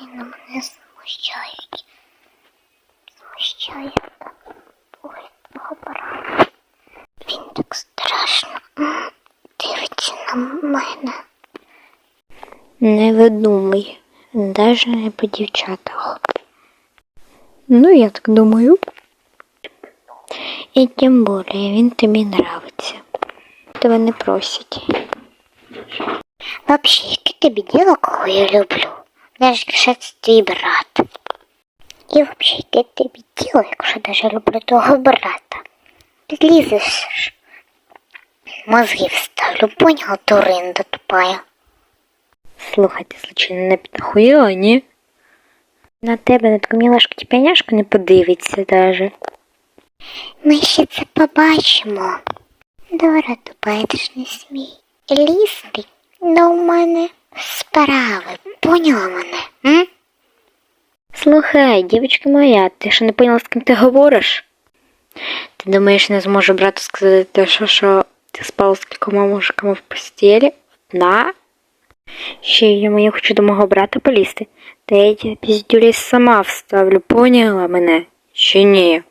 На мене. Знущає. Ой, мого брата. Він так страшно дивиться на мене. Не видумай, навіть не по дівчатах. Ну, я так думаю. І тим більше він тобі нравиться. Тебе не просять. Вообще, яке тобі діло, кого я люблю? Якщо це твій брат. І вообще, яке тобі діло, якщо даже люблю того брата? Підлізеш ж. Мозги вставлю, поняла, дуринда тупая. Слухай, ти случайно не підхуїла, ні? На тебе на таку мілашку тіпеняшку не подивиться даже. Ми ще це побачимо. Дора тупая, ти ж не смій. Лізти до мене справи, поняла мене? М? Слухай, дівчинка моя, ти що не поняла, з ким ти говориш? Ти думаєш, не зможу брату сказати те, що, що ти спала з кількома мужиками в постелі? На? Ще я я хочу до мого брата полізти. Та я тебе піздюлі сама вставлю, поняла мене? Чи ні?